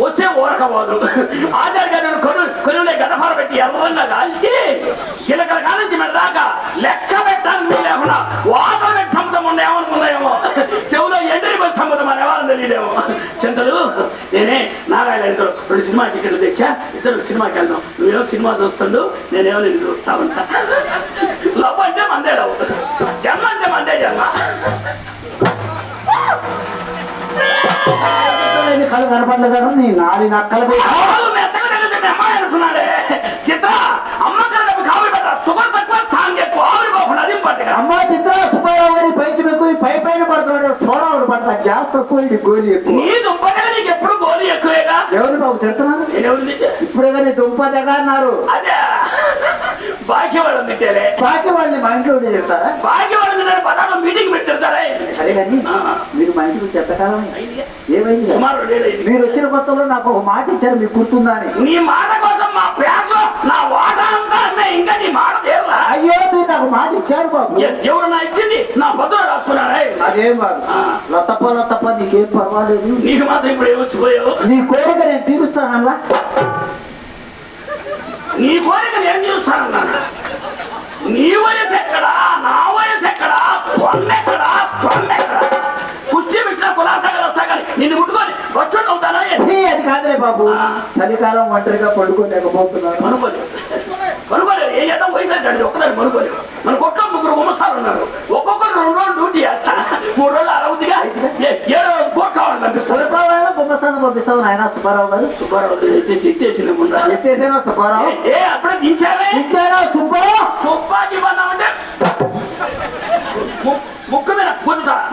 వస్తే ఊరకపోదు ఆచార్య గారు కొను కొనులే గడపార పెట్టి ఎర్రంగా కాల్చి కిలకల కానించి మెడదాకా లెక్క పెట్టాలని లేకుండా వాతలు పెట్టి సముద్రం ఉండే ఏమనుకున్నాయేమో చెవులో ఎండ్రి పెట్టి సముద్రం అని ఎవరు తెలియదేమో. చింతలు నేనే నారాయణ ఇద్దరు రెండు సినిమా టికెట్లు తెచ్చా ఇద్దరు సినిమాకి వెళ్దాం. నువ్వేమో సినిమా చూస్తుండు నేనేమో నేను చూస్తా ఉంటా లవ్ అంటే మందే లవ్. జన్మ అంటే మందే జన్మ. కళ్ళు కనపడలేదు నీ నాడి నక్కలు అనుకున్నాడే. చిత్ర అమ్మ కన్నా కావాలి పెట్ట సుగర్ తక్కువ స్థానం ఎక్కువ ఆవిరిపోకుండా అది పట్టుగా అమ్మా చిత్ర సుబ్బారావు గారి పైకి పై పైన పడుతున్నాడు. సోడావుడు పడతా గ్యాస్ తక్కువ ఇది గోలి ఎక్కువ. నీ నీకు ఎప్పుడు గోలి ఎక్కువేగా? ఎవరు బాబు ఇప్పుడే కానీ దగ్గర అన్నారు. అదే. భాగ్యవాడు తిట్టేలే. బాకీ వాళ్ళని మా ఇంట్లో చెప్తారా భాగ్యవాడు పదాలు మీటింగ్ సరే. కానీ. మీరు మా ఇంటికి ఏమైంది? సుమారు. మీరు వచ్చిన కొత్తలో నాకు ఒక మాట ఇచ్చారు మీకు గుర్తుందా అని. నీ మాట కోసం మా ప్యాట్లో నా వాటా అంతా ఇంకా నీ మాట అయ్యో మీరు నాకు మాట ఇచ్చారు బాబు. ఎవరు నా ఇచ్చింది. నా పొద్దున రాసుకున్నారా. అదేం బాబు. లతప్ప లతప్ప నీకేం పర్వాలేదు? నీకు మాత్రం ఇప్పుడు ఏమొచ్చిపోయావు నీ కోరిక నేను తీరుస్తానల్లా నీ కోరిక నేను నీ వయసు ఎక్కడా? నా వయసు ఎక్కడా కుర్చీ పెట్టిన నిన్ను ముట్టుకొని అవుతానా అది కాదులే బాబు. చలికాలం ఒంటరిగా పడుకోలేకపోతున్నాను. కొనుక్కోలేదు కొనుక్కోలేదు ఏ చేద్దాం వయసు అంటే ఒక్కదాన్ని కొనుక్కోలేదు మన కొట్లో ముగ్గురు గుమస్తాలు ఉన్నారు. ఒక్కొక్కరు రెండు రోజులు డ్యూటీ చేస్తా. మూడు రోజులు అరవదిగా ఏడో రోజు కోట్ కావాలని కనిపిస్తుంది చదువుకోవాలని గుమ్మస్తాను పంపిస్తావు. నాయన సుబ్బారావు గారు. సుబ్బారావు ఎత్తేసి ఎత్తేసేనా సుబ్బారావు? ఏ అప్పుడే దించావే? ఇచ్చారా సుబ్బారావు? సుబ్బాకి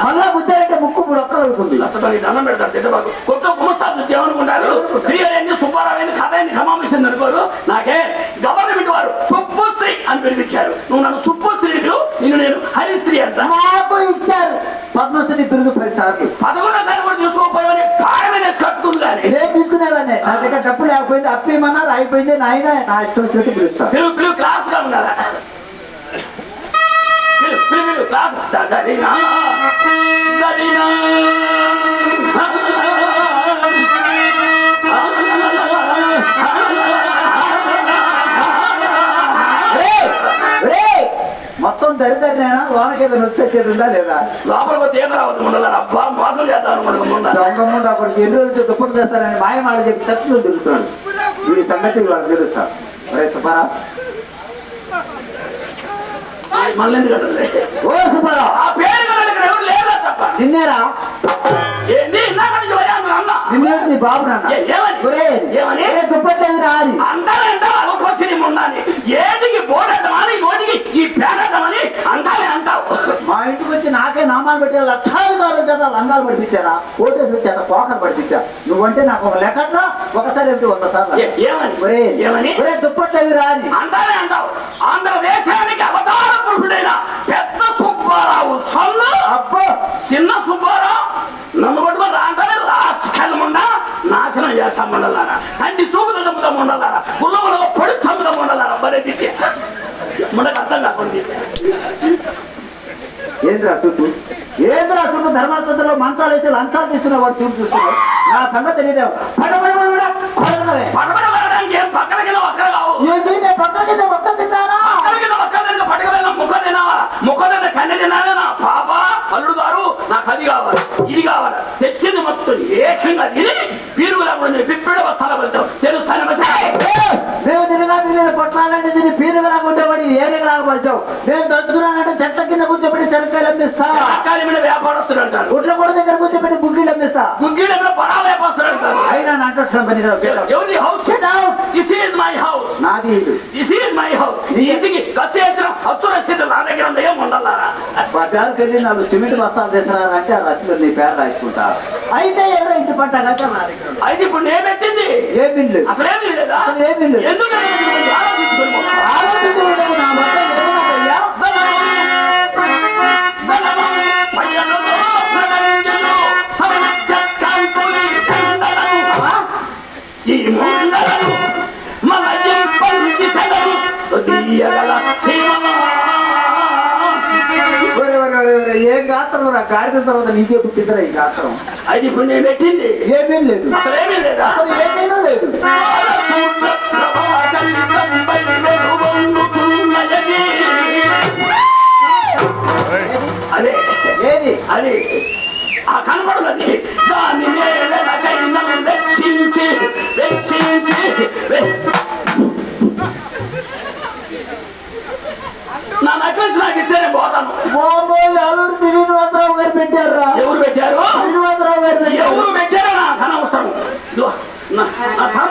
మళ్ళా గుద్దారంటే ముక్కు మూడు ఒక్కలు అవుతుంది. దండం పెడతారు తిట్టబాకు కొత్త గుమస్తాలు ఏమనుకుంటారు శ్రీహరి సుబ్బారావు ఖాతాన్ని ఖమామిషన్ అనుకోరు నాకే గవర్నమెంట్ వారు సుబ్బశ్రీ అని పిలిపించారు నువ్వు నన్ను సుబ్బశ్రీ నిన్ను నేను హరిశ్రీ అంట. నాకు ఇచ్చారు. పద్మశ్రీ బిరుదు పది సార్లు. పదకొండో సారి కూడా చూసుకోకపోయావని పాడమైన కట్టుకుంది కానీ. రేపు తీసుకునేవాడిని. నా దగ్గర డబ్బు లేకపోయింది. అప్పేమన్నారు అయిపోయింది నాయన నా ఇష్టం వచ్చినట్టు పిలుస్తాను పిలు పిలు క్లాస్గా ఉన్నారా? దరినా దరినా! మొత్తం దరిద్రేనా లోనకి ఏదైనా వచ్చేది ఉందా లేదా? లోపలికి తీగ రావద్దు ఉండాలి అబ్బా మోసం చేద్దాం అనుకుంటున్నా అక్కడికి ఎన్ని రోజులు దుప్పుడు తెస్తారని మాయమాడ చెప్పి తప్పులు తిరుగుతున్నాడు. వీడి సంగతి వాళ్ళు తెలుస్తాను రే సుబ్బారావు మళ్ళీ? ఓ సుబ్బారావు ఆ పేరు ఎవరు తప్ప? నిన్నేరా? ఇందాక నుంచి అన్న? నిన్నేటి నీ బాబు నాన్న. ఏ- ఏమని? ఒరేయ్, ఏమని? రాని అంటారా అంటావు అల్పసిరి ఉండాలి ఏదికి బోడటమని నోటికి ఈ పేడటమని అంటానే అంటావు. మా ఇంటికి వచ్చి నాకే నామాలు పెట్టే లక్షాలు కాదు కదా లంగాలు పడిపించారా? ఓటేసి వచ్చాక కోకలు పడిపించా. నువ్వంటే నాకు ఒక లెక్కట్లా ఒకసారి ఏంటి వంద సార్లు? ఏ- ఏమని? ఒరే ఏమని? ఒరే దుప్పట్టేది రాని అంటానే అంటావు. ఆంధ్రదేశానికి పురుషుడైన పెద్ద సుబ్బారావు సొల్లు. చిన్న సుబ్బారావు నన్ను పట్టుకొని రాగానే రాసుకెళ్ళ ముండా నాశనం చేస్తాం ఉండలారా కంటి చూపులు చంపుతాం ఉండలారా పుల్లములో పొడి చంపుతాం ఉండలారా బరే తిట్టి. ముండకు అర్థం కాకుండా ఏంద్రా చుట్టూ? ఏంద్రా చుట్టూ ధర్మాస్పత్రిలో మంచాలు వేసి లంచాలు తీసుకున్న వాడు చూపు చూస్తున్నావు నా సంగతి కొడగలవే పడబడి పక్కన కింద కావు? ఏంటి పక్కన కింద పక్కన కింద తినక పట్టుకు వెళ్ళిన ముక్క తినావా తిన్న కన్నె తినావే నా పాప అల్లుడు గారు నాకు అది కావాలి ఇది కావాలి. తెచ్చింది మొత్తం ఏకంగా ఇది పీరుగు లేకుండా పిప్పిడి వస్తాల వెళ్తావు తెలుస్తాను! మేము పీరుగా చెట్ల కింద కూర్చోబెట్టి చెనక్కాయలు అమ్మిస్తా. అక్కాలి మీద వ్యాపారస్తుడు అంటారు గుడ్ల కూడా దగ్గర కూర్చోబెట్టి గుగ్గిళ్ళు అమ్మిస్తా. గుగ్గిడ మీద పరా అంటారు అయినా పని. ఎవరి house Get out! This is my house నాది ఇది దిస్ ఈజ్ మై హౌస్ నీ ఇంటికి ఖర్చు చేసిన హచ్చు రసీదు నా దగ్గర ఉంది ఏం ఉండాలారా బజార్కి వెళ్ళి నాలుగు సిమెంట్ బస్తాలు తెచ్చినారంటే ఆ రసీదు నీ పేరు రాసుకుంటా. అయితే ఎవరో ఇంటి పంట కదా నా దగ్గర ఉంది. అయితే ఇప్పుడు నేను పెట్టింది. ఏ బిల్లు అసలేం లేదా అసలు ఏమీ లేదు. ఎందుకు ఆలోచించుకోండి గాత్రం రా గాడిద తర్వాత నీకే పుట్టిందిరా ఈ గాత్రం. అది ఇప్పుడు నేను పెట్టింది. ఏమేం లేదు. అసలు ఏమీ లేదా? నా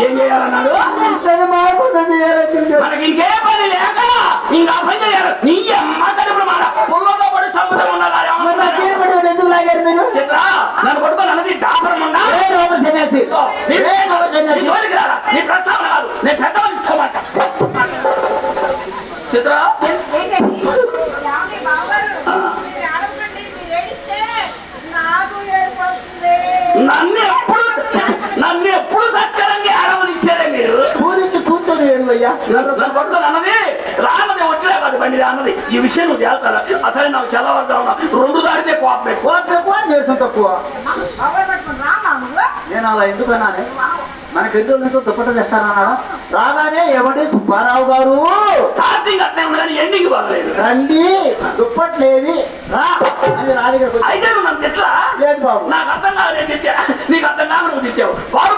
ఏం చేయాలన్నాడు మనకి ఇంకే పని లేక ఇంకా పని చేయాలి నీ అమ్మ కడుపున మాట పుల్లతో పడి సముద్రం నన్ను పట్టుకొని అన్నది డాపరం ఉందా నీ ప్రస్తావన కాదు నేను పెద్ద చిత్ర ఏంటండి? ఏమండి బావగారు? ఆ. మీరు ఏడవకండి, మీరు ఏడిస్తే నాకు ఏడుపు వస్తుంది. నన్ను ఎప్పుడు నన్ను ఎప్పుడు సత్కరంగా ఆడవనిచ్చారే మీరు పూరించి కూర్చొని ఏడువయ్యా నన్ను నన్ను పట్టుకొని అన్నది రానది వచ్చలే కాదు బండి అన్నది ఈ విషయం నువ్వు చేస్తారా? అసలు నాకు తెల్లవారుతా ఉన్నా రెండు దాడితే కోపం ఎక్కువ. కోట్ ఎక్కువ దేశం తక్కువ? నేను అలా ఎందుకన్నానే? మనకి ఎన్ని రోజుల నుంచో దుప్పట తెస్తానన్నాడా? రాగానే ఎవడి సుబ్బారావు గారు. స్టార్టింగ్ అట్లే ఉంది కానీ ఎండింగ్ బాగలేదు. రండి. దుప్పట్లేవి రా. అని రాడిగారు అయితే నువ్వు నన్ను ఎట్లా లేదు బాబు. నాకు అర్థం కాదు నేను తెచ్చా నీకు అర్థం కాదు నువ్వు తెచ్చావు వాడు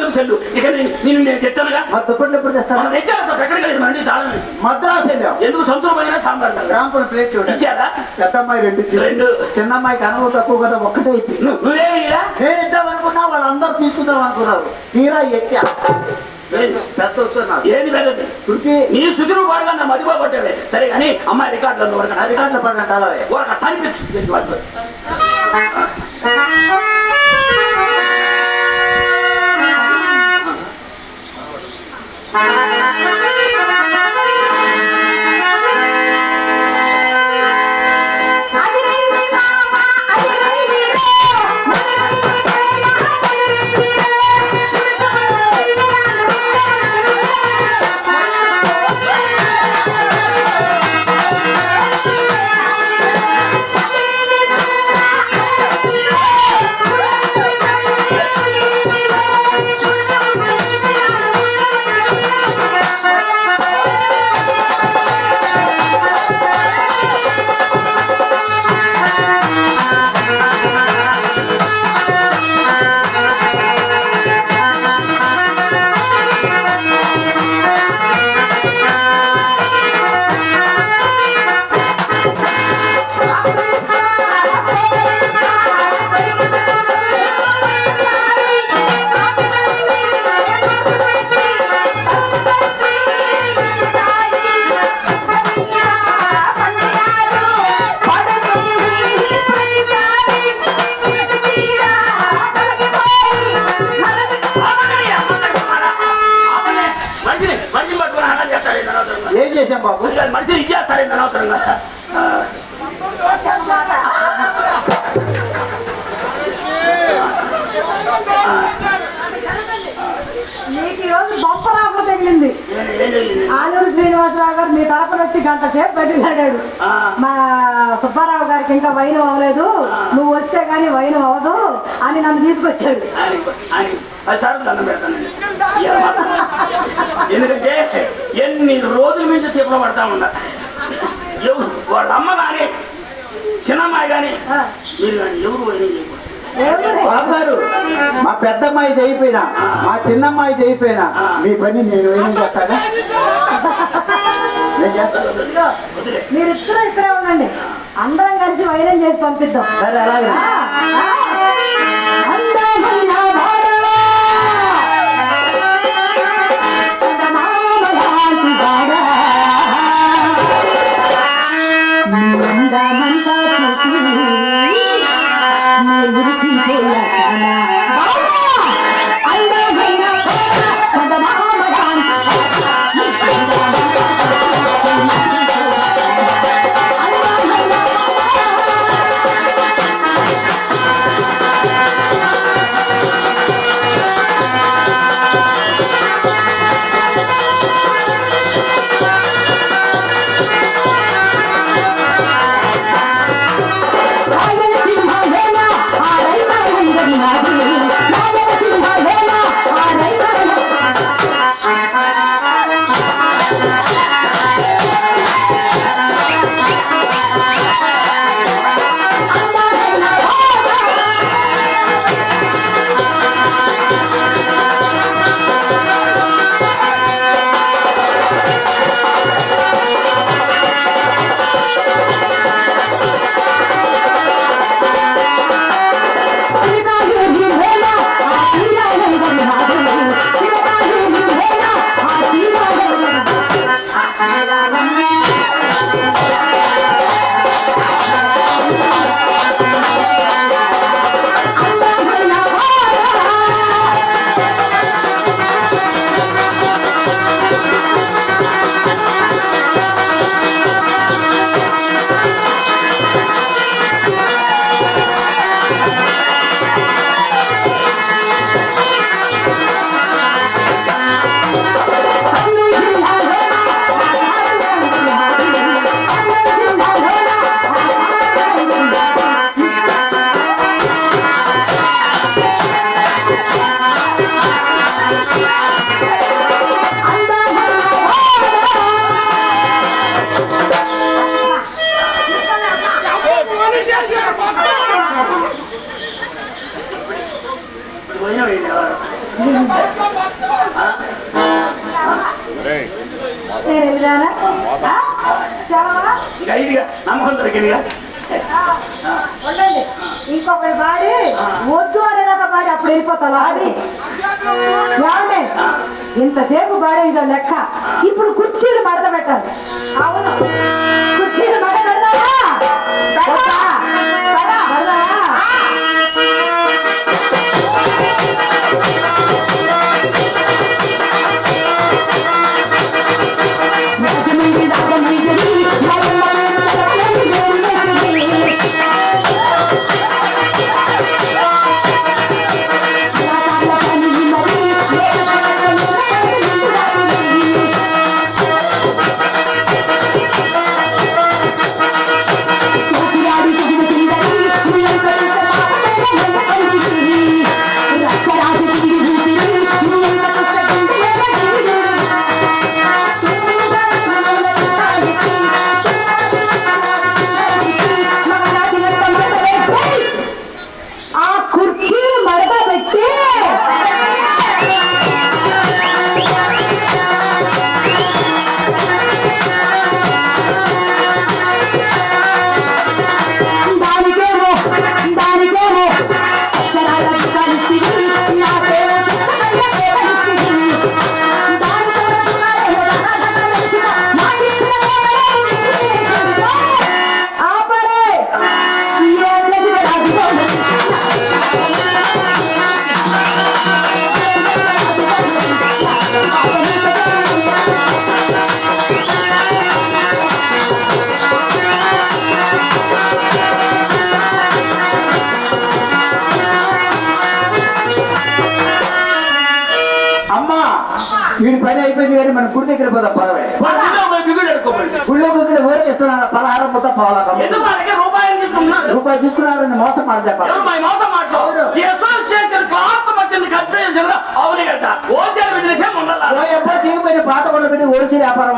చెల్లుకు చెల్లు ఇక నేను నేను తెచ్చానుగా మా దుప్పట్లు ఎప్పుడు తెస్తాను మనం తెచ్చాను అసలు ఎక్కడికి వెళ్ళి మండి చాలా మద్రాసు వెళ్ళాం. ఎందుకు సొంతూరు పోయినా సాంబార్ గ్రాంపుల ప్లేట్ చూడండి. ఇచ్చారా? పెద్దమ్మాయి రెండు రెండు. చిన్నమ్మాయికి అనుభవం తక్కువ కదా ఒక్కటే నువ్వు నువ్వేమి నేను ఇద్దాం అనుకున్నా వాళ్ళందరూ తీసుకుందాం అనుకున్నారు. తీరా ఎత్తా ఏది పెద్దది శృతి నీ మదిపో కొట్టేవే. సరే కానీ అమ్మాయి రికార్డులో అలాగే వరకు కనిపించు జరిగింది? ఆలూరు శ్రీనివాసరావు గారు మీ తరపున వచ్చి గంట సేపు బయటలాడాడు ఆ, మా సుబ్బారావు గారికి ఇంకా వైనం అవ్వలేదు. నువ్వు వస్తే గానీ వైనం అవ్వదు అని నన్ను తీసుకొచ్చాడు. ఎందుకంటే ఎన్ని రోజుల నుంచి తిప్పలు పడతా ఉన్నా. వాళ్ళ అమ్మ కానీ చిన్నమ్మాయి కానీ మీరు కానీ ఎవరు ఎవరు? బాబు మా పెద్దమ్మాయి అయిపోయినా మా చిన్నమ్మాయి అయిపోయినా మీ పని నేను ఏం చేస్తాను? మీరు ఇద్దరు ఇక్కడే ఉండండి. అందరం కలిసి వైరం చేసి పంపిద్దాం. సరే అలాగే. నమ్మకం దొరికిందిగా ఇంకొకటి పాడి. వద్దు అనేదాకా పాడి అప్పుడు వెళ్ళిపోతా అది ఏమండి? ఇంతసేపు పాడే ఇదో లెక్క. ఇప్పుడు కుర్చీలు మడత పెట్టాలి. అవును. వీడి పని అయిపోయింది కానీ మన గుడి దగ్గర పోదా పదవే. గుళ్ళో గుడిలో ఊరికి ఇస్తున్నారు పదహారం మొత్తం పోవాలా రూపాయి తీసుకున్నారని మోసం మాట చెప్పాలి. మోసం చేయకపోయిన పాత కూడా పెట్టి ఓడిచి వ్యాపారం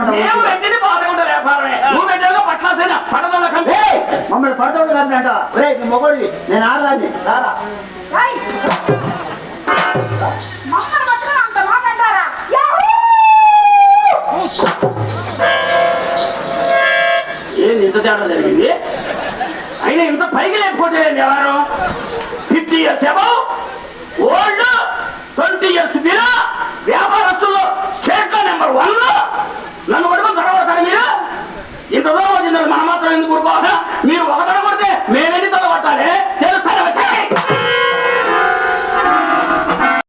మమ్మల్ని పడతాడు కానీ అంట రే మొగడివి. నేను ఆడదాన్ని. రారా. తేవడం జరిగింది. అయినా ఇంత పైకి లేకపోతే ఎవరు fifty years above old twenty years below వ్యాపారస్తులు స్టేట్లో నెంబర్ వన్. నన్ను కూడా గొడవడతారు మీరు. ఇంత దూరం వచ్చిందని మనం మాత్రం ఎందుకు మీరు ఒక